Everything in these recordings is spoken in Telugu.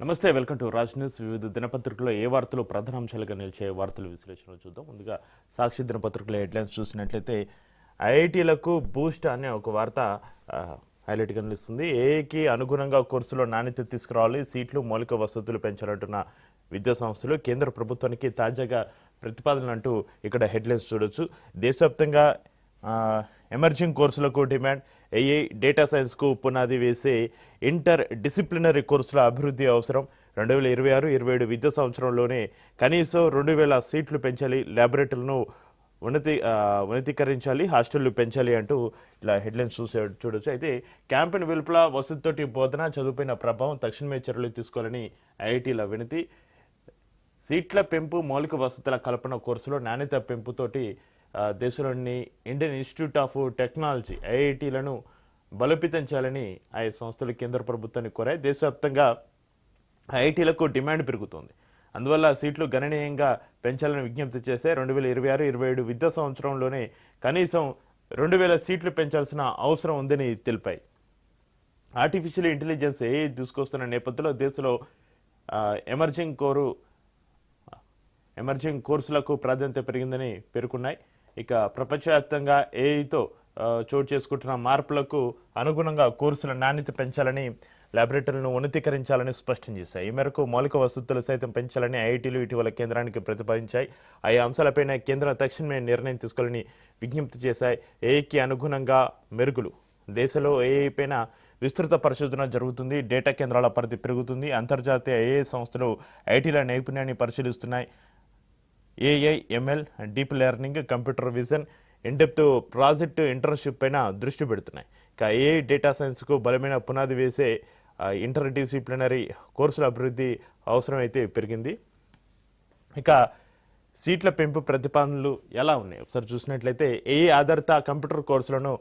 నమస్తే వెల్కమ్ టు రాజ్ న్యూస్. వివిధ దినపత్రికలో ఏ వార్తలు ప్రధానాంశాలుగా నిలిచే వార్తల విశ్లేషణ చూద్దాం. ముందుగా సాక్షి దినపత్రికలో హెడ్లైన్స్ చూసినట్లయితే ఐఐటీలకు బూస్ట్ అనే ఒక వార్త హైలైట్గా నిలుస్తుంది. ఏఐకి అనుగుణంగా కోర్సులో నాణ్యత తీసుకురావాలి సీట్లు మౌలిక వసతులు పెంచాలంటున్న విద్యా సంస్థలు కేంద్ర ప్రభుత్వానికి తాజాగా ప్రతిపాదనలు అంటూ ఇక్కడ హెడ్లైన్స్ చూడొచ్చు. దేశవ్యాప్తంగా ఎమర్జింగ్ కోర్సులకు డిమాండ్ ఏఐ డేటా సైన్స్కు పునాది వేసే ఇంటర్ డిసిప్లినరీ కోర్సుల అభివృద్ధి అవసరం. రెండు వేల ఇరవై ఆరు ఇరవై ఏడు విద్యా సంవత్సరంలోనే కనీసం రెండు వేల సీట్లు పెంచాలి ల్యాబొరేటరీలను ఉన్నతి ఉన్నతీకరించాలి హాస్టళ్ళు పెంచాలి అంటూ ఇట్లా హెడ్లైన్స్ చూసే చూడొచ్చు. అయితే క్యాంపెయిన్ వెలుపల వసతితోటి బోధన చదువుపైన ప్రభావం తక్షణమే చర్యలు తీసుకోవాలని ఐఐటీల వినతి. సీట్ల పెంపు మౌలిక వసతుల కల్పన కోర్సులో నాణ్యత పెంపుతోటి దేశంలోని ఇండియన్ ఇన్స్టిట్యూట్ ఆఫ్ టెక్నాలజీ ఐఐటీలను బలోపేతం చేయాలని ఆయా సంస్థలు కేంద్ర ప్రభుత్వాన్ని కోరాయి. దేశవ్యాప్తంగా ఐఐటీలకు డిమాండ్ పెరుగుతోంది. అందువల్ల సీట్లు గణనీయంగా పెంచాలని విజ్ఞప్తి చేస్తే రెండు వేల ఇరవై ఆరు ఇరవై ఏడు విద్యా సంవత్సరంలోనే కనీసం రెండు వేల సీట్లు పెంచాల్సిన అవసరం ఉందని తెలిపాయి. ఆర్టిఫిషియల్ ఇంటెలిజెన్స్ ఏ తీసుకొస్తున్న నేపథ్యంలో దేశంలో ఎమర్జింగ్ కోరు ఎమర్జింగ్ కోర్సులకు ప్రాధాన్యత పెరిగిందని పేర్కొన్నాయి. ఇక ప్రపంచవ్యాప్తంగా ఏఐతో చోటు చేసుకుంటున్న మార్పులకు అనుగుణంగా కోర్సుల నాణ్యత పెంచాలని ల్యాబొరేటరీలను ఉన్నతీకరించాలని స్పష్టం చేశాయి. ఈ మేరకు మౌలిక వసతులు సైతం పెంచాలని ఐఐటీలు ఇటీవల కేంద్రానికి ప్రతిపాదించాయి. ఆయా అంశాలపైన కేంద్రం తక్షణమే నిర్ణయం తీసుకోవాలని విజ్ఞప్తి చేశాయి. ఏఐకి అనుగుణంగా మెరుగులు. దేశంలో ఏఐ పైన విస్తృత పరిశోధన జరుగుతుంది. డేటా కేంద్రాల పరిధి పెరుగుతుంది. అంతర్జాతీయ ఏఐ సంస్థలు ఐటీల నైపుణ్యాన్ని పరిశీలిస్తున్నాయి. AI ML deep learning computer vision in depth project internship పైన దృష్టి పెడుతున్నాయి. ఇక ఏఐ డేటా సైన్స్కు బలమైన పునాది వేసే ఇంటర్ డిసిప్లినరీ కోర్సుల అభివృద్ధి అవసరం అయితే పెరిగింది. ఇక సీట్ల పెంపు ప్రతిపాదనలు ఎలా ఉన్నాయి? ఒకసారి చూసినట్లయితే ఏ ఆధారిత కంప్యూటర్ కోర్సులను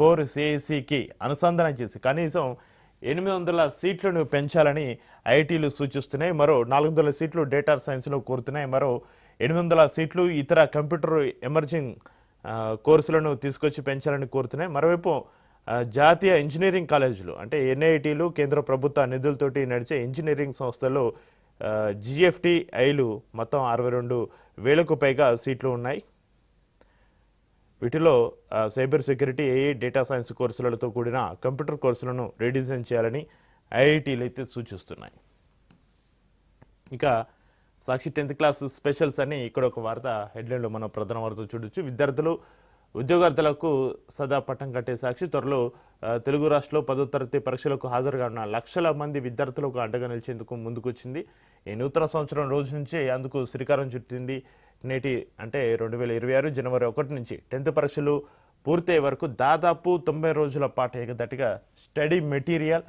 కోర్ సిఐసికి అనుసంధానం చేసి కనీసం ఎనిమిది వందల సీట్లను పెంచాలని ఐఐటీలు సూచిస్తున్నాయి. మరో నాలుగు వందల సీట్లు డేటా సైన్స్లో కోరుతున్నాయి. మరో ఎనిమిది వందల సీట్లు ఇతర కంప్యూటర్ ఎమర్జింగ్ కోర్సులను తీసుకొచ్చి పెంచాలని కోరుతున్నాయి. మరోవైపు జాతీయ ఇంజనీరింగ్ కాలేజీలు అంటే ఎన్ఐటీలు కేంద్ర ప్రభుత్వ నిధులతోటి నడిచే ఇంజనీరింగ్ సంస్థలు జిఎఫ్టిఐలు మొత్తం అరవై రెండు వేలకు పైగా సీట్లు ఉన్నాయి. వీటిలో cyber security AI data science కోర్సులతో కూడిన కంప్యూటర్ కోర్సులను రీడిజైన్ చేయాలని ఐఐటీలు అయితే సూచిస్తున్నాయి. ఇక సాక్షి టెన్త్ క్లాస్ స్పెషల్స్ అని ఇక్కడ ఒక వార్త హెడ్లైన్లో మనం ప్రధాన వార్త చూడొచ్చు. విద్యార్థులు ఉద్యోగార్థులకు సదా పట్టం కట్టే సాక్షి. త్వరలో తెలుగు రాష్ట్రంలో పదో తరగతి పరీక్షలకు హాజరుగా ఉన్న లక్షల మంది విద్యార్థులకు అండగా నిలిచేందుకు ముందుకొచ్చింది. ఈ నూతన సంవత్సరం రోజు నుంచే అందుకు శ్రీకారం చుట్టింది నేటి అంటే రెండు వేల ఇరవై ఆరు జనవరి ఒకటి నుంచి. టెన్త్ పరీక్షలు పూర్తయ్యే వరకు దాదాపు తొంభై రోజుల పాటు ఏకదటిగా స్టడీ మెటీరియల్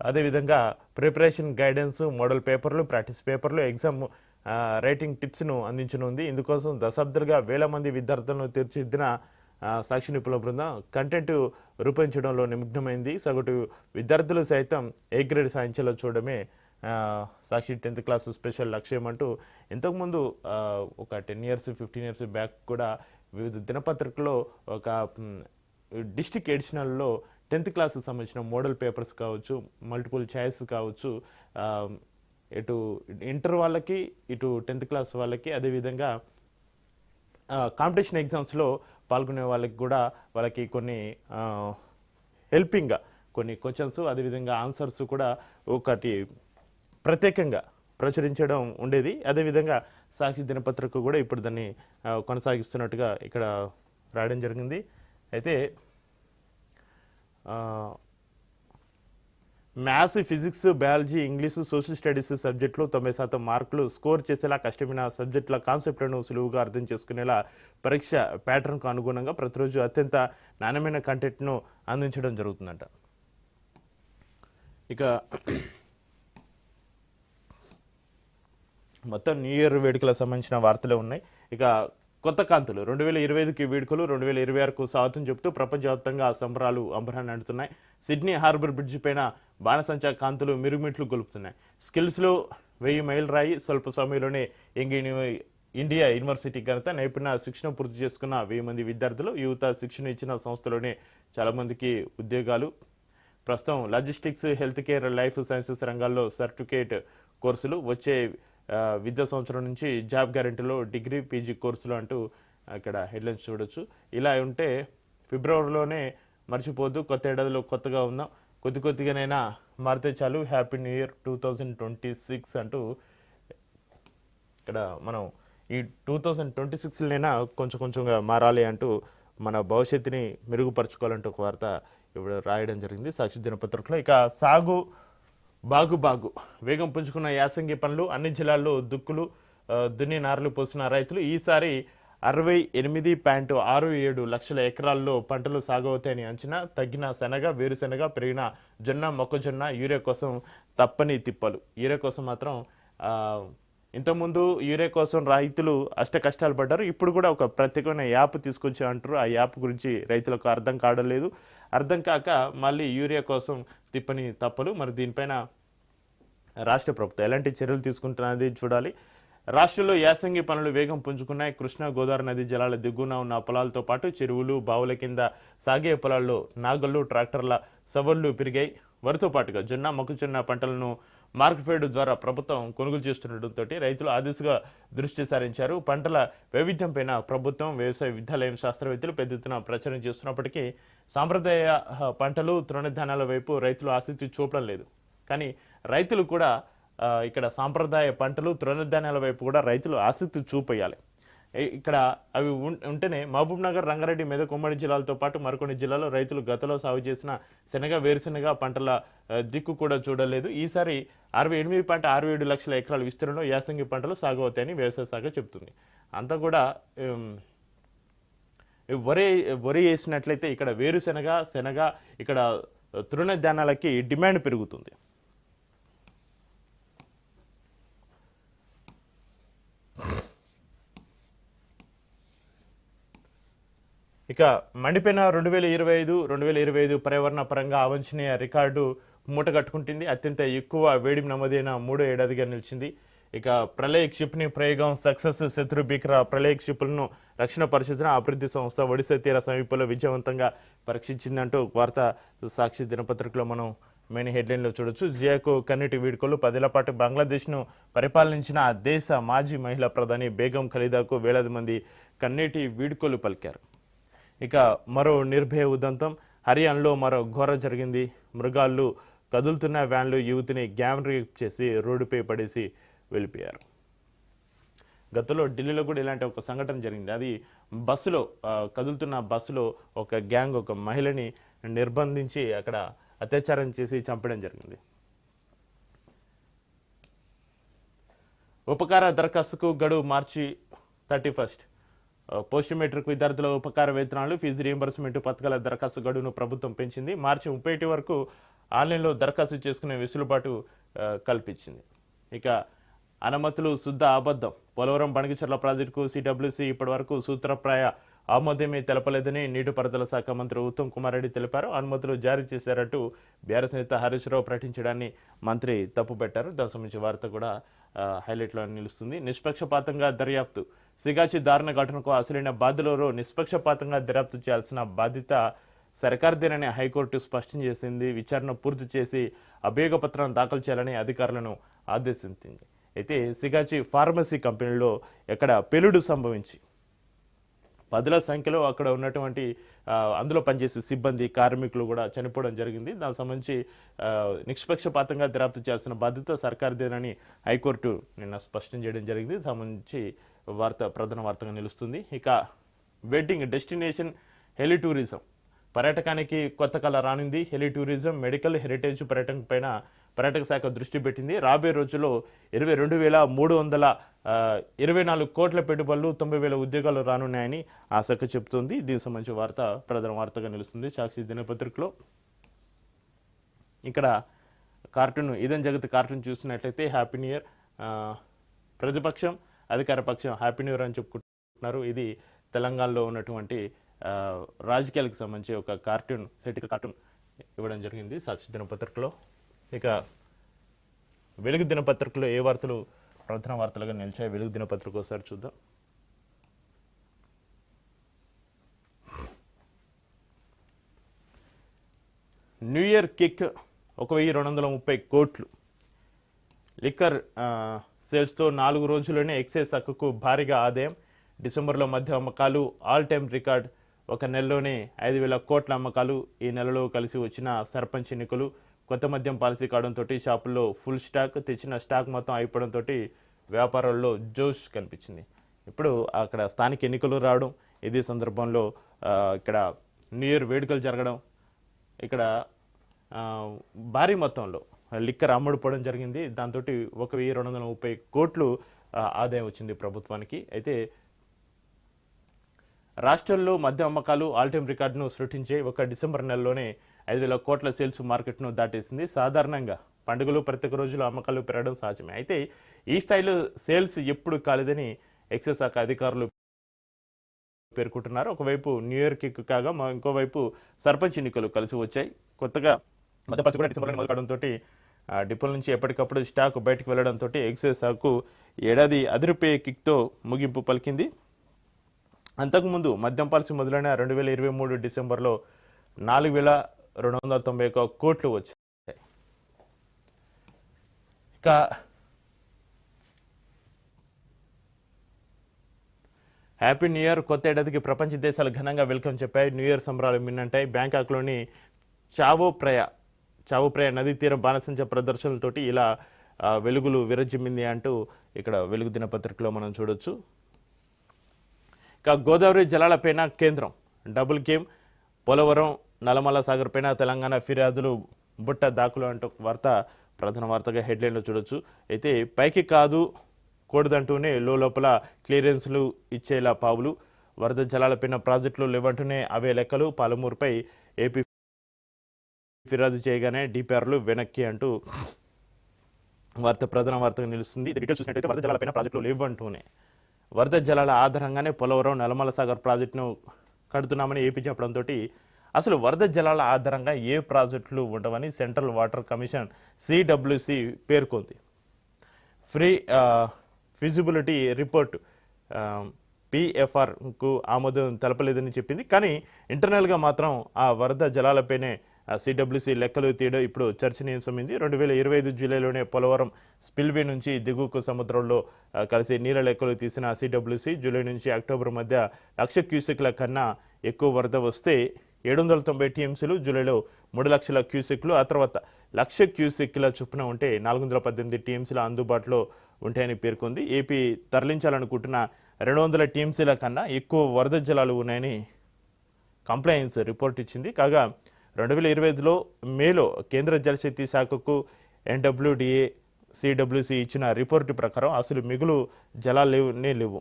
అదేవిధంగా ప్రిపరేషన్ గైడెన్స్ మోడల్ పేపర్లు ప్రాక్టీస్ పేపర్లు ఎగ్జామ్ రైటింగ్ టిప్స్ను అందించనుంది. ఇందుకోసం దశాబ్దాలుగా వేల మంది విద్యార్థులను తీర్చిదిద్దిన సాక్షి నిపుణుల బృందం కంటెంట్ రూపొందించడంలో నిమగ్నమైంది. సగటు విద్యార్థులు సైతం ఏ గ్రేడ్ సాధించేలా చూడడమే సాక్షి టెన్త్ క్లాస్ స్పెషల్ లక్ష్యం అంటూ ఇంతకుముందు ఒక ten years fifteen years back కూడా వివిధ దినపత్రికలో ఒక డిస్టిక్ ఎడిషనల్లో టెన్త్ క్లాస్కి సంబంధించిన మోడల్ పేపర్స్ కావచ్చు మల్టిపుల్ ఛాయిస్ కావచ్చు ఇటు ఇంటర్ వాళ్ళకి ఇటు టెన్త్ క్లాస్ వాళ్ళకి అదేవిధంగా కాంపిటీషన్ ఎగ్జామ్స్లో పాల్గొనే వాళ్ళకి కూడా వాళ్ళకి కొన్ని హెల్పింగ్గా కొన్ని క్వశ్చన్స్ అదేవిధంగా ఆన్సర్స్ కూడా ఒకటి ప్రత్యేకంగా ప్రచురించడం ఉండేది. అదేవిధంగా సాక్షి దినపత్రిక కూడా ఇప్పుడు దాన్ని కొనసాగిస్తున్నట్టుగా ఇక్కడ రాయడం జరిగింది. అయితే maths physics biology English social studies సబ్జెక్టులో తొంభై శాతం మార్కులు స్కోర్ చేసేలా కష్టమైన సబ్జెక్టుల కాన్సెప్ట్లను సులువుగా అర్థం చేసుకునేలా పరీక్ష ప్యాటర్న్కు అనుగుణంగా ప్రతిరోజు అత్యంత నాణ్యమైన కంటెంట్ను అందించడం జరుగుతుందంట. ఇక మొత్తం న్యూ ఇయర్ వేడుకలకు సంబంధించిన వార్తలే ఉన్నాయి. ఇక కొత్త కాంతులు. రెండు వేల ఇరవై ఐదుకి వేడుకలు రెండు వేల ఇరవై ఆరుకు స్వాగతం చెబుతూ ప్రపంచవ్యాప్తంగా సంబరాలు అంబరాన్ని అంటున్నాయి సిడ్నీ హార్బర్ బ్రిడ్జ్ పైన బాణసంచా కాంతులు మిరుగుమిట్లు గొలుపుతున్నాయి. స్కిల్స్లో వెయ్యి మైల్ రాయి స్వల్ప సమయంలోనే యంగ్ ఇండియా యూనివర్సిటీ ఘనత నైపుణ్య శిక్షణ పూర్తి చేసుకున్న వెయ్యి మంది విద్యార్థులు యువత శిక్షణ ఇచ్చిన సంస్థలోనే చాలామందికి ఉద్యోగాలు. ప్రస్తుతం logistics health care life sciences రంగాల్లో సర్టిఫికేట్ కోర్సులు వచ్చే విద్యా సంవత్సరం నుంచి జాబ్ గ్యారెంటీలో డిగ్రీ పీజీ కోర్సులు అంటూ అక్కడ హెడ్లైన్స్ చూడొచ్చు. ఇలా ఉంటే ఫిబ్రవరిలోనే మర్చిపోద్దు కొత్త ఏడాదిలో కొత్తగా ఉందాం. కొద్ది కొద్దిగానైనా మారితే చాలు. Happy new year two thousand twenty six అంటూ ఇక్కడ మనం ఈ టూ థౌజండ్ ట్వంటీ సిక్స్లోనైనా కొంచెం కొంచెంగా మారాలి అంటూ మన భవిష్యత్తుని మెరుగుపరచుకోవాలంటూ ఒక వార్త ఇప్పుడు రాయడం జరిగింది. సాక్షి దినపత్రికలో. ఇక సాగు బాగు బాగు. వేగం పుంజుకున్న యాసంగి పనులు అన్ని జిల్లాల్లో దుక్కులు దున్ని నారలు పోసిన రైతులు ఈసారి అరవై ఎనిమిది పాయింట్ ఆరు ఏడు లక్షల ఎకరాల్లో పంటలు సాగు అవుతాయని అంచనా. తగ్గిన శనగ వేరుశెనగ పెరిగిన జొన్న మొక్కజొన్న యూరియా కోసం తప్పని తిప్పలు. యూరియా కోసం మాత్రం ఇంతకుముందు యూరియా కోసం రైతులు అష్ట కష్టాలు పడ్డారు. ఇప్పుడు కూడా ఒక ప్రత్యేకమైన యాప్ తీసుకొచ్చి అంటారు. ఆ యాప్ గురించి రైతులకు అర్థం కావడం లేదు. అర్థం కాక మళ్ళీ యూరియా కోసం తిప్పని తప్పలు మరి దీనిపైన రాష్ట్ర ప్రభుత్వం ఎలాంటి చర్యలు తీసుకుంటున్నది చూడాలి. రాష్ట్రంలో యాసంగి పనులు వేగం పుంజుకున్నాయి. కృష్ణా గోదావరి నది జలాల దిగువన ఉన్న పొలాలతో పాటు చెరువులు బావుల కింద సాగే పొలాల్లో నాగళ్ళు ట్రాక్టర్ల సవర్లు పెరిగాయి. వరితో పాటుగా జొన్న మొక్కజొన్న పంటలను మార్కెట్ ద్వారా ప్రభుత్వం కొనుగోలు చేస్తుండటంతో రైతులు ఆ దిశగా దృష్టి సారించారు. పంటల వైవిధ్యంపైన ప్రభుత్వం వ్యవసాయ విద్యాలయం శాస్త్రవేత్తలు పెద్ద ఎత్తున ప్రచారం చేస్తున్నప్పటికీ సాంప్రదాయ పంటలు తృణధాన్యాల వైపు రైతులు ఆసక్తి చూపడం లేదు. కానీ రైతులు కూడా ఇక్కడ సాంప్రదాయ పంటలు తృణధాన్యాల వైపు కూడా రైతులు ఆసక్తి చూపేయాలి ఇక్కడ అవి ఉం- ఉంటేనే మహబూబ్ నగర్ రంగారెడ్డి మెదక్ ఉమ్మడి జిల్లాలతో పాటు మరికొన్ని జిల్లాల్లో రైతులు గతంలో సాగు చేసిన శనగ వేరుశెనగ పంటల దిక్కు కూడా చూడలేదు. ఈసారి అరవై ఎనిమిది పాయింట్ అరవై ఏడు లక్షల ఎకరాల విస్తీర్ణంలో యాసంగి పంటలు సాగు అవుతాయని వ్యవసాయ శాఖ చెబుతుంది. అంతా కూడా వరి వరి వేసినట్లయితే ఇక్కడ వేరుశెనగ శనగ ఇక్కడ తృణధాన్యాలకి డిమాండ్ పెరుగుతుంది. ఇక మండిపోయిన రెండు వేల ఇరవై ఐదు రెండు వేల ఇరవై ఐదు పర్యావరణ పరంగా అవంచనీయ రికార్డు మూటగట్టుకుంటుంది. అత్యంత ఎక్కువ వేడి నమోదైన మూడో ఏడాదిగా నిలిచింది. ఇక ప్రళయ క్షిప్ని ప్రయోగం సక్సెస్ శత్రు భీకర ప్రళయ క్షిపులను రక్షణ పరిశోధన అభివృద్ధి సంస్థ ఒడిశా తీర సమీపంలో విజయవంతంగా పరీక్షించిందంటూ వార్త సాక్షి దినపత్రికలో మనం మెయిన్ హెడ్లైన్లో చూడొచ్చు. జియాకు కన్నీటి వీడ్కోలు పదేళ్ళ పాటు బంగ్లాదేశ్ను పరిపాలించిన ఆ దేశ మాజీ మహిళా ప్రధాని బేగం ఖలీదాకు వేలాది మంది కన్నీటి వీడుకోలు పలికారు. ఇక మరో నిర్భయ ఉదంతం. హర్యానాలో మరో ఘోర జరిగింది. మృగాళ్ళు కదులుతున్న వ్యాన్లు యువతిని గ్యాంగ్ రేప్ చేసి రోడ్డుపై పడేసి వెళ్ళిపోయారు. గతంలో ఢిల్లీలో కూడా ఇలాంటి ఒక సంఘటన జరిగింది. అది బస్సులో కదులుతున్న బస్సులో ఒక గ్యాంగ్ ఒక మహిళని నిర్బంధించి అక్కడ అత్యాచారం చేసి చంపడం జరిగింది. ఉపకార దరఖాస్తుకు గడువు March thirty first. Post matric విద్యార్థుల ఉపకార వేతనాలు ఫీజు రీయింబర్స్మెంట్ పథకాల దరఖాస్తు గడువును ప్రభుత్వం పెంచింది. మార్చి ముప్పై ఒకటి వరకు ఆన్లైన్లో దరఖాస్తు చేసుకునే వెసులుబాటు కల్పించింది. ఇక అనుమతులు శుద్ధ అబద్ధం. పోలవరం బణగిచర్ల ప్రాజెక్టుకు సిడబ్ల్యూసీ ఇప్పటివరకు సూత్రప్రాయ ఆమోదమే తెలపలేదని నీటిపారుదల శాఖ మంత్రి ఉత్తమ్ కుమార్ రెడ్డి తెలిపారు. అనుమతులు జారీ చేశారంటూ బీఆర్ఎస్ నేత హరీష్ రావు ప్రకటించడాన్ని మంత్రి తప్పుపెట్టారు. దానికి సంబంధించి వార్త కూడా హైలైట్లో నిలుస్తుంది. నిష్పక్షపాతంగా దర్యాప్తు సిగాచి దారుణ ఘటనకు అసలైన బాధ్యులెవరో నిష్పక్షపాతంగా దర్యాప్తు చేయాల్సిన బాధ్యత సర్కార్దేనని హైకోర్టు స్పష్టం చేసింది. విచారణ పూర్తి చేసి అభియోగపత్రం దాఖలు చేయాలని అధికారులను ఆదేశించింది. అయితే సిగాచి ఫార్మసీ కంపెనీలో ఎక్కడ పెలుడు సంభవించి పదుల సంఖ్యలో అక్కడ ఉన్నటువంటి అందులో పనిచేసే సిబ్బంది కార్మికులు కూడా చనిపోవడం జరిగింది. దానికి సంబంధించి నిష్పక్షపాతంగా దర్యాప్తు చేయాల్సిన బాధ్యత సర్కార్దేనని హైకోర్టు నిన్న స్పష్టం చేయడం జరిగింది. సంబంధించి వార్త ప్రధాన వార్తగా నిలుస్తుంది. ఇక వెడ్డింగ్ డెస్టినేషన్ హెలి టూరిజం పర్యాటకానికి కొత్త కళ రానుంది. హెలి టూరిజం మెడికల్ హెరిటేజ్ పర్యటన పైన పర్యాటక శాఖ దృష్టి పెట్టింది. రాబోయే రోజుల్లో ఇరవై రెండు వేల మూడు వందల ఇరవై నాలుగు కోట్ల పెట్టుబడులు తొంభై వేల ఉద్యోగాలు రానున్నాయని ఆ శాఖ చెబుతుంది. దీనికి సంబంధించిన వార్త ప్రధాన వార్తగా నిలుస్తుంది సాక్షి దినపత్రికలో. ఇక్కడ కార్టూన్ ఇదం జగత్ కార్టూన్ చూసినట్లయితే హ్యాపీ న్యూ ఇయర్. ప్రతిపక్షం అధికార పక్షం హ్యాపీ న్యూ ఇయర్ అని చెప్పుకుంటున్నారు. ఇది తెలంగాణలో ఉన్నటువంటి రాజకీయాలకు సంబంధించి ఒక కార్టూన్ సెటిల్ కార్టూన్ ఇవ్వడం జరిగింది సాక్షి దినపత్రికలో. ఇక వెలుగు దినపత్రికలో ఏ వార్తలు ప్రధాన వార్తలుగా నిలిచాయి? వెలుగు దినపత్రిక ఒకసారి చూద్దాం. న్యూ ఇయర్ కిక్ ఒక వెయ్యి రెండు వందల ముప్పై కోట్లు. లిక్కర్ సేల్స్తో నాలుగు రోజుల్లోనే ఎక్సైజ్ హక్కుకు భారీగా ఆదాయం. డిసెంబర్లో మధ్య అమ్మకాలు ఆల్ టైమ్ రికార్డ్ ఒక నెలలోనే ఐదు వేల కోట్ల అమ్మకాలు ఈ నెలలో కలిసి వచ్చిన సర్పంచ్ ఎన్నికలు. కొత్త మద్యం పాలసీ కావడంతో షాపుల్లో ఫుల్ స్టాక్ తెచ్చిన స్టాక్ మొత్తం అయిపోవడంతో వ్యాపారాల్లో జోష్ కనిపించింది. ఇప్పుడు అక్కడ స్థానిక ఎన్నికలు రావడం ఇదే సందర్భంలో ఇక్కడ న్యూ ఇయర్ వేడుకలు జరగడం ఇక్కడ భారీ మొత్తంలో లిక్కర్ అమ్ముడుపోవడం జరిగింది. దాంతో ఒక వెయ్యి రెండు వందల ముప్పై కోట్లు ఆదాయం వచ్చింది ప్రభుత్వానికి. అయితే రాష్ట్రంలో మద్య అమ్మకాలు ఆల్ టైమ్ రికార్డును సృష్టించే ఒక డిసెంబర్ నెలలోనే ఐదు వేల కోట్ల సేల్స్ మార్కెట్ను దాటేసింది. సాధారణంగా పండుగలు ప్రత్యేక రోజులు అమ్మకాలు పెరగడం సహజమే. అయితే ఈ స్థాయిలో సేల్స్ ఎప్పుడు కాలేదని ఎక్సైజ్ శాఖ అధికారులు పేర్కొంటున్నారు. ఒకవైపు న్యూ ఇయర్కి కాగా మా ఇంకోవైపు సర్పంచ్ ఎన్నికలు కలిసి వచ్చాయి. కొత్తగా మధ్యపరచ కూడా డిసెంబర్లో మొదలవడంతో డిపోల నుంచి ఎప్పటికప్పుడు స్టాక్ బయటకు వెళ్ళడంతో ఎక్సైజ్ సాకు ఏడాది అదిరిపోయే కిక్తో ముగింపు పలికింది. అంతకుముందు మద్యం పాలసీ మొదలైన రెండు వేల ఇరవై మూడు డిసెంబర్లో నాలుగు వేల రెండు వందల తొంభై ఒక్క కోట్లు వచ్చాయి. ఇక హ్యాపీ న్యూ ఇయర్ కొత్త ఏడాదికి ప్రపంచ దేశాలు ఘనంగా వెల్కమ్ చెప్పాయి. న్యూ ఇయర్ సంబరాలు మిన్నంటాయి. బ్యాంకాక్లోని చావో ప్రయ చావో నదీ తీరం బాణసంచ ప్రదర్శనలతోటి ఇలా వెలుగులు విరజిమ్మింది అంటూ ఇక్కడ వెలుగు దినపత్రికలో మనం చూడొచ్చు. ఇక గోదావరి జలాల పైన కేంద్రం. డబుల్ గేమ్ పోలవరం నల్లమల సాగర్ పైన తెలంగాణ ఫిర్యాదులు బుట్ట దాఖలు అంటూ వార్త ప్రధాన వార్తగా హెడ్లైన్లో చూడొచ్చు. అయితే పైకి కాదు కూడదంటూనే లోపల క్లియరెన్స్లు ఇచ్చేలా పావులు. వరద జలాల పైన ప్రాజెక్టులు లేవంటూనే అవే లెక్కలు. పాలమూరుపై ఏపీ ఫిర్యాదు చేయగానే డిపిఆర్లు వెనక్కి అంటూ వార్త ప్రధాన వార్తగా నిలుస్తుంది. ఇది డీటెయిల్స్ చూసినట్టయితే వరద జలాలపైన ప్రాజెక్టులు లేవంటూనే. వరద జలాల ఆధారంగానే పోలవరం నల్లమల సాగర్ ప్రాజెక్టును కడుతున్నామని ఏపీ చెప్పడంతో అసలు వరద జలాల ఆధారంగా ఏ ప్రాజెక్టులు ఉండవని సెంట్రల్ వాటర్ కమిషన్ సిడబ్ల్యూసి పేర్కొంది. ఫ్రీ ఫిజిబిలిటీ రిపోర్ట్ పిఎఫ్ఆర్కు ఆమోదం తెలపలేదని చెప్పింది. కానీ ఇంటర్నల్గా మాత్రం ఆ వరద జలాలపైనే సిడబ్ల్యూసి లెక్కలు తీయడం ఇప్పుడు చర్చనీయాంశమైంది. రెండు వేల ఇరవై ఐదు జూలైలోనే పోలవరం స్పిల్వే నుంచి దిగువకు సముద్రంలో కలిసి నీళ్ళ లెక్కలు తీసిన సిడబ్ల్యూసి జూలై నుంచి అక్టోబర్ మధ్య లక్ష క్యూసెక్ల కన్నా ఎక్కువ వరద వస్తే ఏడు వందల తొంభై టీఎంసీలు జూలైలో మూడు లక్షల క్యూసెక్లు ఆ తర్వాత లక్ష క్యూసెక్ల చొప్పున ఉంటే నాలుగు వందల పద్దెనిమిది టీఎంసీలు అందుబాటులో ఉంటాయని పేర్కొంది. ఏపీ తరలించాలనుకుంటున్న రెండు వందల టీఎంసీల కన్నా ఎక్కువ వరద జలాలు ఉన్నాయని కంప్లైన్స్ రిపోర్ట్ ఇచ్చింది. కాగా రెండు వేల ఇరవై ఐదులో మేలో కేంద్ర జలశక్తి శాఖకు ఎన్డబ్ల్యూడిఏ సిడబ్ల్యూసి ఇచ్చిన రిపోర్టు ప్రకారం అసలు మిగులు జలాలు లేవునే లేవు.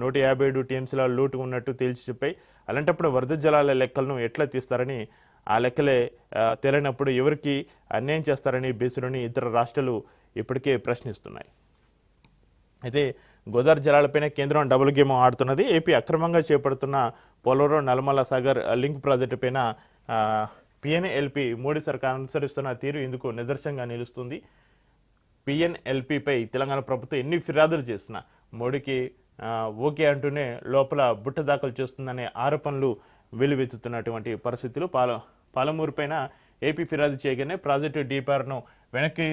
నూట యాభై ఏడు టీఎంసీల లోటు ఉన్నట్టు తేల్చి చెప్పాయి. అలాంటప్పుడు వరద జలాల లెక్కలను ఎట్లా తీస్తారని ఆ లెక్కలే తెలియనప్పుడు తేలినప్పుడు ఎవరికి అన్యాయం చేస్తారని బీసీలోని ఇతర రాష్ట్రాలు ఇప్పటికే ప్రశ్నిస్తున్నాయి. అయితే గోదావరి జలాలపైన కేంద్రం డబుల్ గేమ్ ఆడుతున్నది. ఏపీ అక్రమంగా చేపడుతున్న పోలవరం నల్లమల సాగర్ లింక్ ప్రాజెక్టు పైన పిఎన్ఎల్పి మోడీ సర్కార్ అనుసరిస్తున్న తీరు ఇందుకు నిదర్శనంగా నిలుస్తుంది. పిఎన్ఎల్పిపై తెలంగాణ ప్రభుత్వం ఎన్ని ఫిర్యాదులు చేసినా మోడీకి ఓకే అంటూనే లోపల బుట్ట దాఖలు చేస్తుందనే ఆరోపణలు వెలువెత్తుతున్నటువంటి పరిస్థితులు. పాల పాలమూరు పైన ఏపీ ఫిర్యాదు చేయగానే ప్రాజెక్టు డీపీఆర్ను వెనక్కి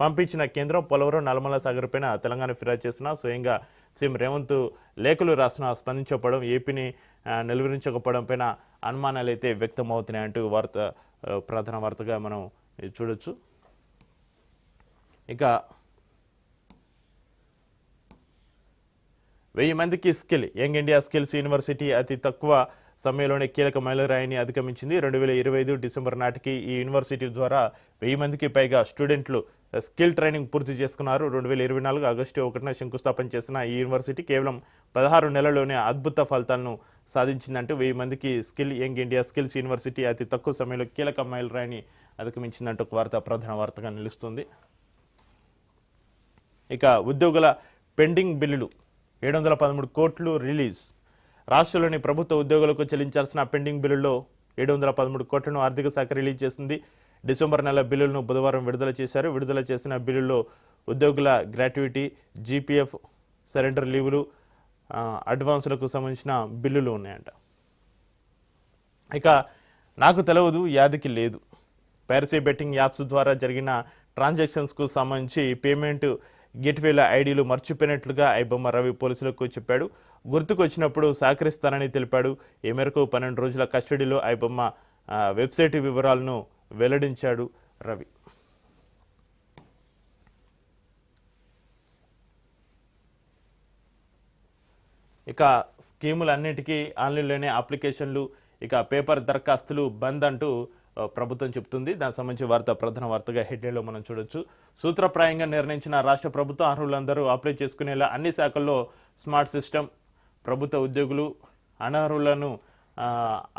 పంపించిన కేంద్రం పోలవరం నల్లమల సాగర్ పైన తెలంగాణ ఫిర్యాదు చేసిన స్వయంగా సీఎం రేవంత్ లేఖలు రాసిన స్పందించకపోవడం ఏపీని నిలువరించకపోవడంపైన నిలువరించకపోవడం పైన అనుమానాలు అయితే వ్యక్తమవుతున్నాయంటూ వార్త ప్రధాన వార్తగా మనం చూడొచ్చు. ఇక వెయ్యి మందికి skill young India skills university అతి తక్కువ సమయంలోనే కీలక మైలురాయిని అధిగమించింది. రెండు వేల ఇరవై ఐదు డిసెంబర్ నాటికి ఈ యూనివర్సిటీ ద్వారా వెయ్యి మందికి పైగా స్టూడెంట్లు స్కిల్ ట్రైనింగ్ పూర్తి చేసుకున్నారు. రెండు వేల ఇరవై నాలుగు ఆగస్టు ఒకటిన శంకుస్థాపన చేసిన ఈ యూనివర్సిటీ కేవలం పదహారు నెలల్లోనే అద్భుత ఫలితాలను సాధించిందంటూ వెయ్యి మందికి skill young India skills university అతి తక్కువ సమయంలో కీలక మైలురాయిని అధిగమించిందంటూ ఒక వార్త ప్రధాన వార్తగా నిలుస్తుంది. ఇక ఉద్యోగుల పెండింగ్ బిల్లులు ఏడు వందల పదమూడు కోట్లు రిలీజ్. రాష్ట్రంలోని ప్రభుత్వ ఉద్యోగులకు చెల్లించాల్సిన పెండింగ్ బిల్లుల్లో ఏడు వందల పదమూడు కోట్లను ఆర్థిక శాఖ రిలీజ్ చేసింది. డిసెంబర్ నెల బిల్లులను బుధవారం విడుదల చేశారు. విడుదల చేసిన బిల్లుల్లో ఉద్యోగుల గ్రాట్యుటీ జీపీఎఫ్ సరెండర్ లీవులు అడ్వాన్సులకు సంబంధించిన బిల్లులు ఉన్నాయంట. ఇక నాకు తెలవదు యాదికి లేదు. పైరసీ బెట్టింగ్ యాప్స్ ద్వారా జరిగిన ట్రాన్సాక్షన్స్కు సంబంధించి పేమెంట్ గేట్వేల ఐడీలు మర్చిపోయినట్లుగా ఐబొమ్మ రవి పోలీసులకు చెప్పాడు. గుర్తుకొచ్చినప్పుడు సహకరిస్తానని తెలిపాడు. ఈ మేరకు పన్నెండు రోజుల కస్టడీలో ఐబొమ్మ వెబ్సైట్ వివరాలను వెల్లడించాడు రవి. ఇక స్కీములన్నిటికీ ఆన్లైన్లోనే అప్లికేషన్లు ఇక పేపర్ దరఖాస్తులు బంద్ అంటూ ప్రభుత్వం చెబుతుంది. దానికి సంబంధించి వార్త ప్రధాన వార్తగా హెడ్లైన్లో మనం చూడొచ్చు. సూత్రప్రాయంగా నిర్ణయించిన రాష్ట్ర ప్రభుత్వం అర్హులందరూ అప్లై చేసుకునేలా అన్ని శాఖల్లో స్మార్ట్ సిస్టమ్ ప్రభుత్వ ఉద్యోగులు అనర్హులను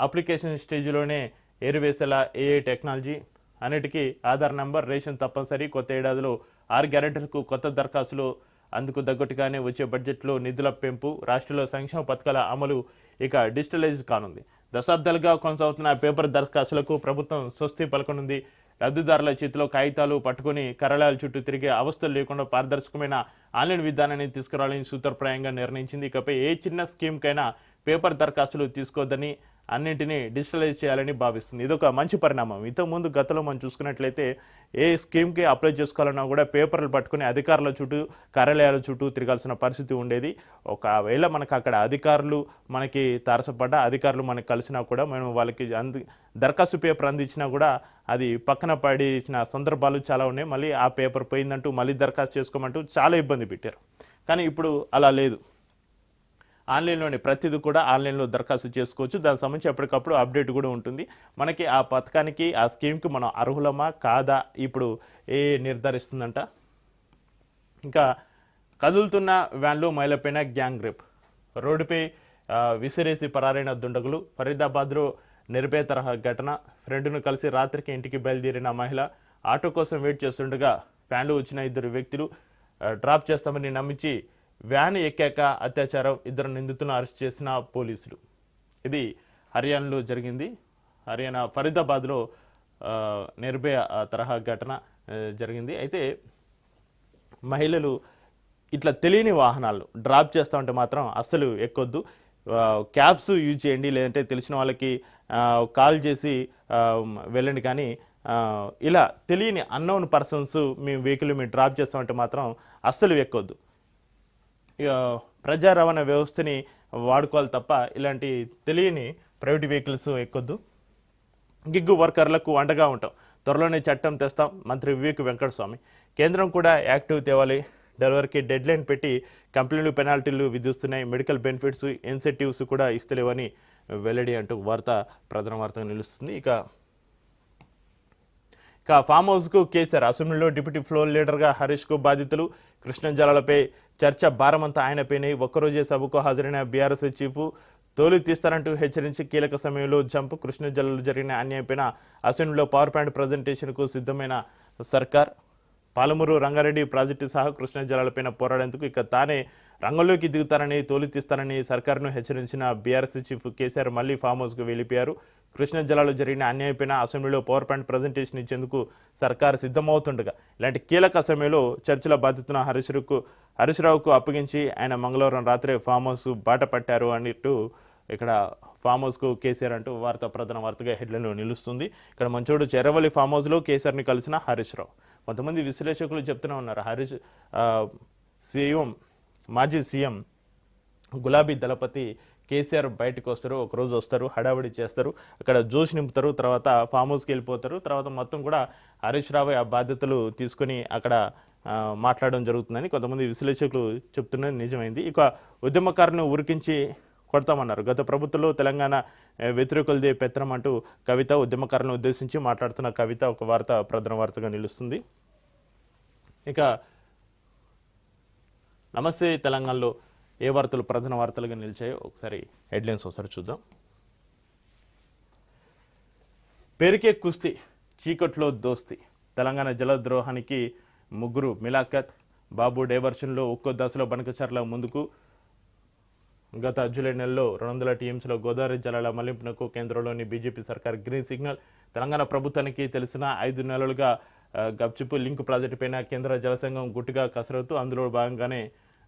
అప్లికేషన్ స్టేజ్లోనే ఎరువేసేలా ఏఐ టెక్నాలజీ అన్నిటికీ ఆధార్ నంబర్ రేషన్ తప్పనిసరి కొత్త ఏడాదిలో ఆరు గ్యారెంటీలకు కొత్త దరఖాస్తులు అందుకు తగ్గట్టుగానే వచ్చే బడ్జెట్లో నిధుల పెంపు రాష్ట్రంలో సంక్షేమ పథకాల అమలు ఇక డిజిటలైజ్ కానుంది. దశాబ్దాలుగా కొనసాగుతున్న పేపర్ దరఖాస్తులకు ప్రభుత్వం స్వస్తి పలకనుంది. లబ్ధిదారుల చేతిలో కాగితాలు పట్టుకుని కరళాల చుట్టూ తిరిగే అవస్థలు లేకుండా పారదర్శకమైన ఆన్లైన్ విధానాన్ని తీసుకురావాలని సూత్రప్రాయంగా నిర్ణయించింది. ఇకపై ఏ చిన్న స్కీమ్కైనా పేపర్ దరఖాస్తులు తీసుకోవద్దని అన్నింటినీ డిజిటలైజ్ చేయాలని భావిస్తుంది. ఇదొక మంచి పరిణామం. ఇంతకుముందు గతంలో మనం చూసుకున్నట్లయితే ఏ స్కీమ్కి అప్లై చేసుకోవాలన్నా కూడా పేపర్లు పట్టుకుని అధికారుల చుట్టూ కార్యాలయాల చుట్టూ తిరగాల్సిన పరిస్థితి ఉండేది. ఒకవేళ మనకు అక్కడ అధికారులు మనకి తారసపడ్డ అధికారులు మనకి కలిసినా కూడా మేము వాళ్ళకి అంది దరఖాస్తు పేపర్ అందించినా కూడా అది పక్కన పడిన సందర్భాలు చాలా ఉన్నాయి. మళ్ళీ ఆ పేపర్ పోయిందంటూ మళ్ళీ దరఖాస్తు చేసుకోమంటూ చాలా ఇబ్బంది పెట్టారు. కానీ ఇప్పుడు అలా లేదు. ఆన్లైన్లోని ప్రతిదీ కూడా ఆన్లైన్లో దరఖాస్తు చేసుకోవచ్చు. దానికి సంబంధించి ఎప్పటికప్పుడు అప్డేట్ కూడా ఉంటుంది. మనకి ఆ పథకానికి ఆ స్కీమ్కి మనం అర్హులమా కాదా ఇప్పుడు ఏ నిర్ధారిస్తుందంట. ఇంకా కదులుతున్న వ్యాన్లో మైలపైన గ్యాంగ్ రేప్. రోడ్డుపై విసిరేసి పరారైన దుండగులు. ఫరీదాబాద్లో నిర్భయ తరహా ఘటన. ఫ్రెండ్ను కలిసి రాత్రికి ఇంటికి బయలుదేరిన మహిళ ఆటో కోసం వెయిట్ చేస్తుండగా ఫ్యాన్లు వచ్చిన ఇద్దరు వ్యక్తులు డ్రాప్ చేస్తామని నమ్మించి వ్యాన్ ఎక్కాక అత్యాచారం ఇద్దరు నిందితులను అరెస్ట్ చేసిన పోలీసులు. ఇది హర్యానాలో జరిగింది. హర్యానా ఫరీదాబాద్లో నిర్భయ తరహా ఘటన జరిగింది. అయితే మహిళలు ఇట్లా తెలియని వాహనాలు డ్రాప్ చేస్తూ ఉంటే మాత్రం అస్సలు ఎక్కొద్దు. క్యాబ్స్ యూజ్ చేయండి లేదంటే తెలిసిన వాళ్ళకి కాల్ చేసి వెళ్ళండి. కానీ ఇలా తెలియని అన్నోన్ పర్సన్స్ మేము వెహికల్ మీరు డ్రాప్ చేస్తామంటే మాత్రం అస్సలు ఎక్కొద్దు. ప్రజా రవాణా వ్యవస్థని వాడుకోవాలి తప్ప ఇలాంటి తెలియని ప్రైవేట్ వెహికల్స్ ఎక్కొద్దు. గిగ్గు వర్కర్లకు అండగా ఉంటాం. త్వరలోనే చట్టం తెస్తాం. మంత్రి వివేక్ వెంకటస్వామి. కేంద్రం కూడా యాక్టివ్ తేవాలి. డెలివరీకి డెడ్ లైన్ పెట్టి కంపెనీలు పెనాల్టీలు విధిస్తున్నాయి. మెడికల్ బెనిఫిట్స్ ఇన్సెంటివ్స్ కూడా ఇస్తలేవని వెల్లడి అంటూ వార్త ప్రధాన వార్తగా నిలుస్తుంది. ఇక ఇక ఫామ్ హౌస్కు కేసీఆర్ అసెంబ్లీలో డిప్యూటీ ఫ్లోర్ లీడర్గా హరీష్కు బాధితులు కృష్ణా జలాలపై చర్చ భారమంతా ఆయనపైనే. ఒక్కరోజే సభకు హాజరైన బీఆర్ఎస్ చీఫ్ తోలు తీస్తారంటూ హెచ్చరించి కీలక సమయంలో జంప్ కృష్ణా జలాలు జరిగిన అన్యాయపైన అసెంబ్లీలో పవర్ పాయింట్ ప్రజెంటేషన్కు సిద్ధమైన సర్కార్. పాలమూరు రంగారెడ్డి ప్రాజెక్టు సహా కృష్ణా జలాలపైన పోరాడేందుకు ఇక తానే రంగంలోకి దిగుతారని తోలి తీస్తారని సర్కార్ను హెచ్చరించిన బీఆర్ఎస్ చీఫ్ కేసీఆర్ మళ్ళీ ఫామ్ హౌస్కు వెళ్ళిపోయారు. కృష్ణా జలాలు జరిగిన అన్యాయపైన అసెంబ్లీలో పవర్ పాయింట్ ప్రజెంటేషన్ ఇచ్చేందుకు సర్కారు సిద్ధమవుతుండగా ఇలాంటి కీలక సమయంలో చర్చల బాధ్యతను హరీశ్రావుకు హరీశ్రావుకు అప్పగించి ఆయన మంగళవారం రాత్రి ఫామ్ హౌస్ బాట పట్టారు అన్నట్టు ఇక్కడ ఫామ్ హౌస్కు కేసీఆర్ అంటూ వార్త ప్రధాన వార్తగా హెడ్లైన్లో నిలుస్తుంది. ఇక్కడ మంచోడు చెరవల్లి ఫామ్ హౌస్లో కేసీఆర్ని కలిసిన హరీష్ రావు కొంతమంది విశ్లేషకులు చెప్తూనే ఉన్నారు. హరీష్ సీఎం మాజీ సీఎం గులాబీ దళపతి కేసీఆర్ బయటకు వస్తారు ఒకరోజు వస్తారు హడావిడి చేస్తారు అక్కడ జోష్ నింపుతారు తర్వాత ఫామ్ హౌస్కి వెళ్ళిపోతారు తర్వాత మొత్తం కూడా హరీష్ రావు ఆ బాధ్యతలు తీసుకొని అక్కడ మాట్లాడడం జరుగుతుందని కొంతమంది విశ్లేషకులు చెప్తున్నది నిజమైంది. ఇక ఉద్యమకారులను ఉరికించి కొడతామన్నారు. గత ప్రభుత్వంలో తెలంగాణ వ్యతిరేకులదే పెత్తనం అంటూ కవిత ఉద్యమకారులను ఉద్దేశించి మాట్లాడుతున్న కవిత ఒక వార్త ప్రధాన వార్తగా నిలుస్తుంది. ఇక నమస్తే తెలంగాణలో. ఏ వార్తలు ప్రధాన వార్తలుగా నిలిచాయో ఒకసారి హెడ్లైన్స్ ఒకసారి చూద్దాం. పేరుకే కుస్తీ చీకట్లో దోస్తి. తెలంగాణ జలద్రోహానికి ముగ్గురు మిలాఖత్ బాబు డైవర్షన్లో ఒక్కో దశలో బనకచర్ల ముందుకు. గత జూలై నెలలో రెండు వందల టీఎంసీలో గోదావరి జలాల మళ్ళింపునకు కేంద్రంలోని బీజేపీ సర్కార్ గ్రీన్ సిగ్నల్. తెలంగాణ ప్రభుత్వానికి తెలిసిన ఐదు నెలలుగా గప్చిపు లింక్ ప్రాజెక్టు పైన కేంద్ర జలసంఘం గుట్టుగా కసరత్తు. అందులో భాగంగానే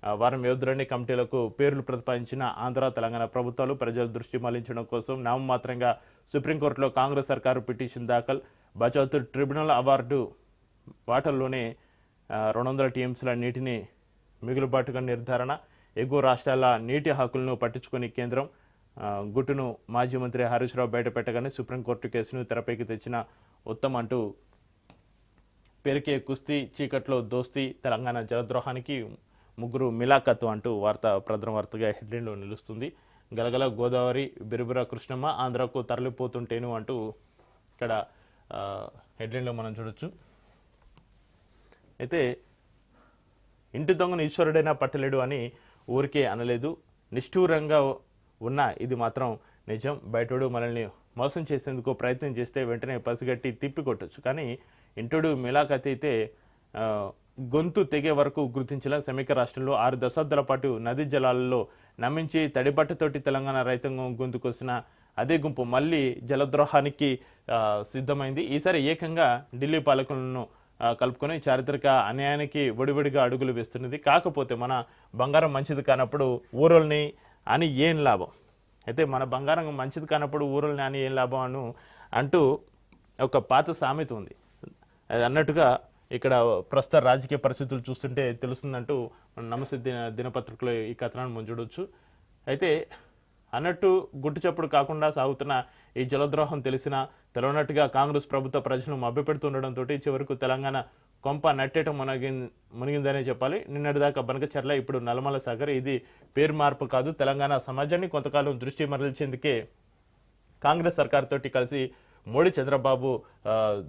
వారం వ్యవధిలోనే కమిటీలకు పేర్లు ప్రతిపాదించిన ఆంధ్ర తెలంగాణ ప్రభుత్వాలు ప్రజల దృష్టి మళ్ళించడం కోసం నామమాత్రంగా సుప్రీంకోర్టులో కాంగ్రెస్ సర్కారు పిటిషన్ దాఖలు. బచావత్ ట్రిబ్యునల్ అవార్డు వాటల్లోనే రెండు వందల టీఎంసీల నీటిని మిగులుబాటుగా నిర్ధారణ ఎగువ రాష్ట్రాల నీటి హక్కులను పట్టించుకుని కేంద్రం గుట్టును మాజీ మంత్రి హరీష్ రావు బయటపెట్టగానే సుప్రీంకోర్టు కేసును తెరపైకి తెచ్చిన ఉత్తమ్ అంటూ పెరికే కుస్తీ చీకట్లో దోస్తీ తెలంగాణ జలద్రోహానికి ముగ్గురు మిలాఖత్ అంటూ వార్త ప్రధాన వార్తగా హెడ్లైన్లో నిలుస్తుంది. గలగల గోదావరి బిరుబిర కృష్ణమ్మ ఆంధ్రకు తరలిపోతుంటేను అంటూ ఇక్కడ హెడ్లైన్లో మనం చూడొచ్చు. అయితే ఇంటి దొంగను ఈశ్వరుడైనా పట్టలేడు అని ఊరికే అనలేదు. నిష్ఠూరంగా ఉన్న ఇది మాత్రం నిజం. బయటోడు మనల్ని మోసం చేసేందుకు ప్రయత్నం చేస్తే వెంటనే పసిగట్టి తిప్పికొట్టొచ్చు కానీ ఇంటుడు మిలాఖత్ అయితే గొంతు తెగే వరకు గుర్తించిన సమీక రాష్ట్రంలో ఆరు దశాబ్దాల పాటు నదీ జలాలలో నమ్మించి తడిబట్టతోటి తెలంగాణ రైతాంగం గొంతుకొసిన అదే గుంపు మళ్ళీ జలద్రోహానికి సిద్ధమైంది. ఈసారి ఏకంగా ఢిల్లీ పాలకులను కలుపుకొని చారిత్రక అన్యాయానికి ఒడివడిగా అడుగులు వేస్తున్నది. కాకపోతే మన బంగారం మంచిది కానప్పుడు ఊరల్ని అని ఏం లాభం? అయితే మన బంగారం మంచిది కానప్పుడు ఊరల్ని అని ఏం లాభం అను అంటూ ఒక పాత సామెత ఉంది. అది అన్నట్టుగా ఇక్కడ ప్రస్తుత రాజకీయ పరిస్థితులు చూస్తుంటే తెలుస్తుందంటూ మన నమస్తే దిన దినపత్రికలో ఈ కథనాన్ని మనం చూడవచ్చు అయితే అన్నట్టు గుట్టు చప్పుడు కాకుండా సాగుతున్న ఈ జలద్రోహం తెలిసిన తెలవనట్టుగా కాంగ్రెస్ ప్రభుత్వ ప్రజలను మభ్యపెడుతుండటంతో చివరకు తెలంగాణ కొంప నట్టేయటం మునిగి మునిగిందనే చెప్పాలి. నిన్నటిదాకా బనకచర్ల ఇప్పుడు నల్లమల సాగర్ ఇది పేరు మార్పు కాదు. తెలంగాణ సమాజాన్ని కొంతకాలం దృష్టి మరల్చేందుకే కాంగ్రెస్ సర్కార్తోటి కలిసి మోడీ చంద్రబాబు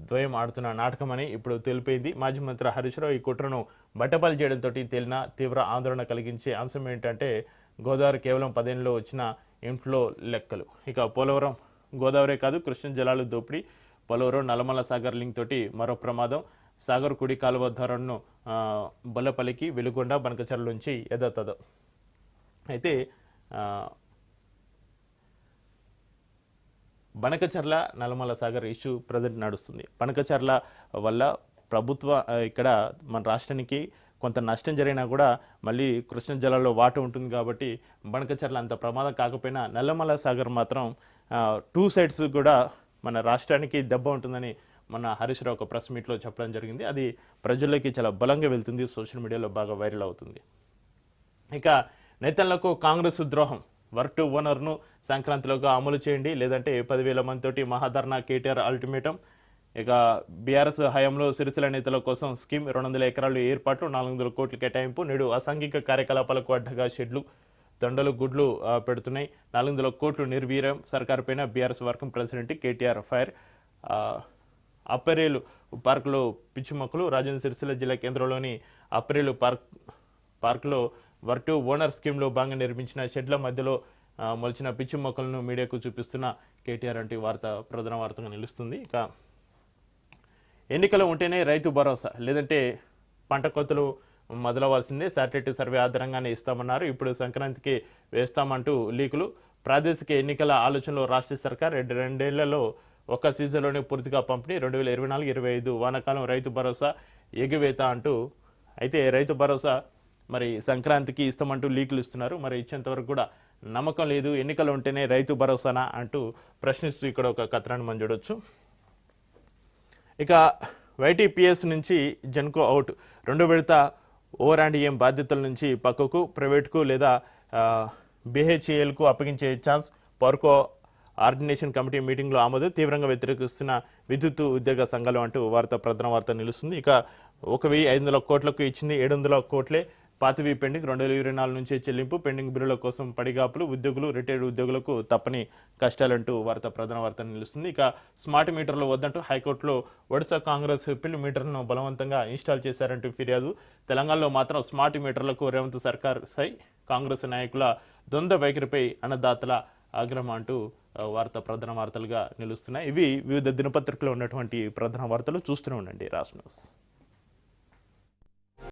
ద్వయం ఆడుతున్న నాటకమని ఇప్పుడు తెలిపింది. మాజీ మంత్రి హరీష్ రావు ఈ కుట్రను బట్టపల్లి చేయడంతో తేలిన తీవ్ర ఆందోళన కలిగించే అంశం ఏంటంటే గోదావరి కేవలం పదేళ్ళలో వచ్చిన ఇన్ఫ్లో లెక్కలు. ఇక పోలవరం గోదావరి కాదు కృష్ణ జలాలు దోపిడీ పోలవరం నల్లమల సాగర్ లింక్ తోటి మరో ప్రమాదం. సాగర్ కుడి కాలువ ధరను బొల్లపల్లికి వెలుగొండ బనకచర్ల నుంచి యథాతథ. అయితే ఆ, బనకచర్ల నల్లమల సాగర్ ఇష్యూ ప్రజెంట్ నడుస్తుంది. బనకచర్ల వల్ల ప్రభుత్వ ఇక్కడ మన రాష్ట్రానికి కొంత నష్టం జరిగినా కూడా మళ్ళీ కృష్ణ జలాల్లో వాట ఉంటుంది కాబట్టి బనకచర్ల అంత ప్రమాదం కాకపోయినా నల్లమల సాగర్ మాత్రం టూ సైడ్స్ కూడా మన రాష్ట్రానికి దెబ్బ ఉంటుందని మన హరీష్ రావు ఒక ప్రెస్ మీట్లో చెప్పడం జరిగింది. అది ప్రజల్లోకి చాలా బలంగా వెళ్తుంది. సోషల్ మీడియాలో బాగా వైరల్ అవుతుంది. ఇక నేతలకు కాంగ్రెస్ ద్రోహం. వర్క్ టు ఓనర్ను సంక్రాంతిలోగా అమలు చేయండి. లేదంటే పదివేల మందితోటి మహాధర్నా కేటీఆర్ అల్టిమేటం. ఇక బీఆర్ఎస్ హయాంలో సిరిసిల నేతల కోసం స్కీమ్ రెండు వందల ఎకరాలు ఏర్పాట్లు నాలుగు వందల కోట్ల కేటాయింపు నేడు అసాంఘిక కార్యకలాపాలకు అడ్డగా షెడ్లు దండలు గుడ్లు పెడుతున్నాయి. నాలుగు వందల కోట్లు నిర్వీర్యం సర్కారు పైన BRS working president KTR fire. Apparel పార్కులో పిచ్చి మొక్కలు రాజేంద్ర సిరిసిల్ల జిల్లా కేంద్రంలోని అప్పరేలు పార్క్ పార్కులో వర్టు ఓనర్ స్కీమ్లో భాగంగా నిర్మించిన షెడ్ల మధ్యలో మొలిచిన పిచ్చి మొక్కలను మీడియాకు చూపిస్తున్న కేటీఆర్ వంటి వార్త ప్రధాన వార్తగా నిలుస్తుంది. ఇక ఎన్నికలు ఉంటేనే రైతు భరోసా లేదంటే పంట కోతలు మొదలవ్వాల్సిందే. శాటిలైట్ సర్వే ఆధారంగానే ఇస్తామన్నారు. ఇప్పుడు సంక్రాంతికి వేస్తామంటూ లీకులు. ప్రాదేశిక ఎన్నికల ఆలోచనలో రాష్ట్ర సర్కార్ రెండు రెండేళ్ళలో ఒక సీజన్లోనే పూర్తిగా పంపిణీ. రెండు వేల ఇరవై నాలుగు ఇరవై ఐదు వానాకాలం రైతు భరోసా ఎగివేత అంటూ అయితే రైతు భరోసా మరి సంక్రాంతికి ఇస్తామంటూ లీకులు ఇస్తున్నారు. మరి ఇచ్చేంతవరకు కూడా నమ్మకం లేదు. ఎన్నికలు ఉంటేనే రైతు భరోసానా అంటూ ప్రశ్నిస్తూ ఇక్కడ ఒక కథనాన్ని మనం చూడొచ్చు ఇక వైటీపీఎస్ నుంచి జెన్కో అవుట్. రెండో విడత ఓవర్ అండ్ ఏం బాధ్యతల నుంచి పక్కకు ప్రైవేట్కు లేదా బిహెచ్ఏఎల్కు అప్పగించే ఛాన్స్ పవర్కో ఆర్డినేషన్ కమిటీ మీటింగ్లో ఆమోదం తీవ్రంగా వ్యతిరేకిస్తున్న విద్యుత్ ఉద్యోగ సంఘాలు అంటూ వార్త ప్రధాన వార్త నిలుస్తుంది. ఇక ఒక వెయ్యి ఐదు వందల కోట్లకు ఇచ్చింది ఏడు వందల కోట్లే పాతవి పెండింగ్ రెండు వేల ఇరవై నాలుగు నుంచి చెల్లింపు పెండింగ్ బిల్లుల కోసం పడిగాపులు ఉద్యోగులు రిటైర్డ్ ఉద్యోగులకు తప్పని కష్టాలంటూ వార్త ప్రధాన వార్త నిలుస్తుంది. ఇక స్మార్ట్ మీటర్లు వద్దంటూ హైకోర్టులో ఒడిశా కాంగ్రెస్ పిల్లి మీటర్ను బలవంతంగా ఇన్స్టాల్ చేశారంటూ ఫిర్యాదు. తెలంగాణలో మాత్రం స్మార్ట్ మీటర్లకు రేవంత్ సర్కార్ సై కాంగ్రెస్ నాయకుల ద్వంద్వ వైఖరిపై అన్నదాతల ఆగ్రహం అంటూ వార్త ప్రధాన వార్తలుగా నిలుస్తున్నాయి. ఇవి వివిధ దినపత్రికలో ఉన్నటువంటి ప్రధాన వార్తలు. చూస్తూనే ఉండండి రాష్ట్ర న్యూస్.